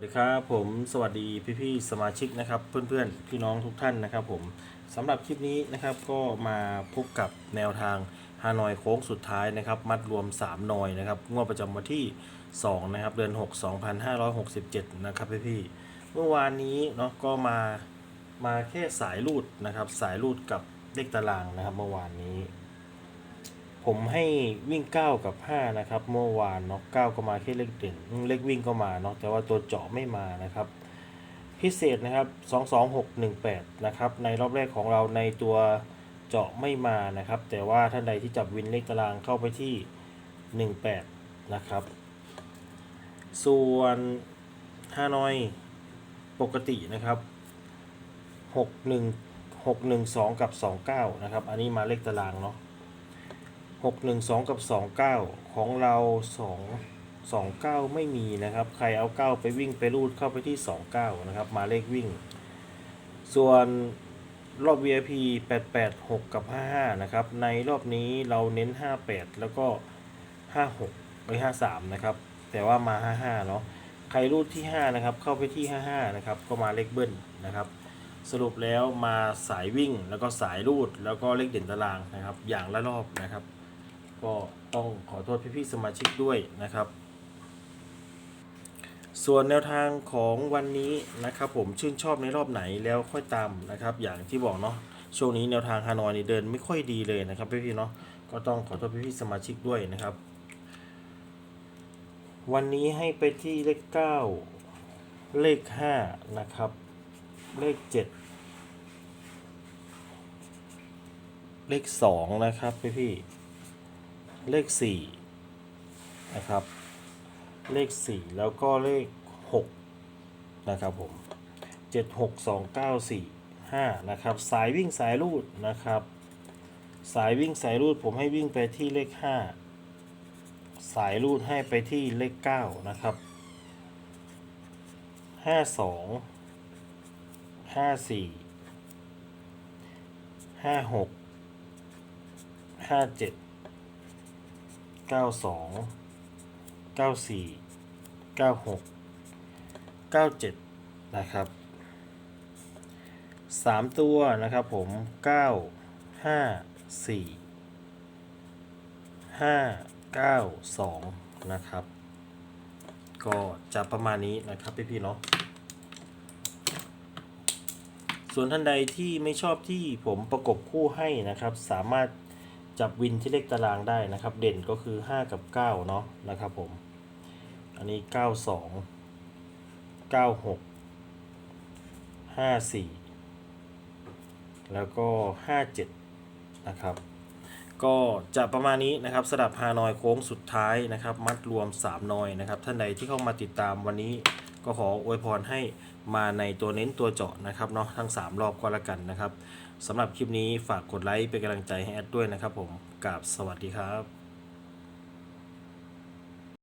สวัสดีครับผมสวัสดีพี่ๆสมาชิกนะครับเพื่อนๆพี่น้องทุกท่านนะครับผมสำหรับคลิปนี้นะครับก็มาพบกับแนวทางฮานอยโค้งสุดท้ายนะครับ มัดรวม 3 หน่อยนะครับงวดประจำวันที่ 2 นะครับ เดือน 6 2567 นะครับพี่ๆเมื่อวานนี้เนาะก็มามาแค่สายรูดนะครับ สายรูดกับเลขตารางนะครับ เมื่อวานนี้ ผมให้วิ่ง 9 กับ 5 นะครับ เมื่อวานเนาะ9ก็มาแค่เลขเด่นเลขวิ่งก็มาเนาะแต่ว่าตัวเจาะไม่มานะครับ พิเศษนะครับ 22618 นะครับในรอบแรกของเราในตัวเจาะไม่มานะครับ แต่ว่าท่านใดที่จับวินเลขตารางเข้าไปที่ 18 นะครับ ส่วนฮานอยปกตินะครับ 61 612 กับ 29 นะครับ อันนี้มาเลขตารางเนาะ หกหนึ่งสองกับสองเก้าของเราสองสองเก้าไม่มีนะครับ ใครเอาเก้าไปวิ่งไปรูดเข้าไปที่สองเก้านะครับ มาเลขวิ่ง ส่วนรอบ VIP 886 กับ 55 นะครับ ในรอบนี้เราเน้น 58 แล้วก็ 56ไป53 นะครับ แต่ว่ามา 55 เนาะ ใครรูดที่ 5 นะครับ เข้าไปที่ 55 นะครับ ก็มาเลขเบิ้ลนะครับ สรุปแล้วมาสายวิ่ง แล้วก็สายรูด แล้วก็เลขเด่นตารางนะครับ อย่างละรอบนะครับ ก็ต้องขอโทษพี่ๆสมาชิกด้วยนะครับ ส่วนแนวทางของวันนี้นะครับผมชื่นชอบในรอบไหนแล้วค่อยตามนะครับ อย่างที่บอกเนาะช่วงนี้แนวทางฮานอยนี่เดินไม่ค่อยดีเลยนะครับพี่ๆเนาะก็ต้องขอโทษพี่ๆสมาชิกด้วยนะครับ วันนี้ให้ไปที่เลข 9 เลข 5 นะครับ เลข 7 เลข 2 นะครับพี่ๆ เลขสี่นะครับ เลขสี่แล้วก็เลขหกนะครับผมเจ็ดหกสองเก้าสี่ห้านะครับ สายวิ่งสายรูดนะครับ สายวิ่งสายรูดผมให้วิ่งไปที่เลขห้าสายรูดให้ไปที่เลขเก้านะครับห้าสองห้าสี่ห้าหกห้าเจ็ด เก้าสองเก้าสี่เก้าหกเก้าเจ็ดนะครับสามตัวนะครับผมเก้าห้าสี่ห้าเก้าสองนะครับ ก็จะประมาณนี้นะครับพี่ๆเนาะส่วนท่านใดที่ไม่ชอบที่ผมประกบคู่ให้นะครับ สามารถ จับวินที่เลขตารางได้นะครับ เด่นก็คือ 5 กับ 9 เนาะนะครับผม อันนี้ 92 96 54 แล้วก็ 57 นะครับ ก็จะประมาณนี้นะครับสำหรับฮานอยโค้งสุดท้ายนะครับ มัดรวม 3 นอยนะครับ ท่านใดที่เข้ามาติดตามวันนี้ ก็ขออวยพรให้มาในตัวเน้นตัวเจาะนะครับเนาะทั้ง 3 รอบก็แล้วกันนะครับสำหรับคลิปนี้ฝากกดไลค์เป็นกำลังใจให้แอดด้วยนะครับผมกราบสวัสดีครับ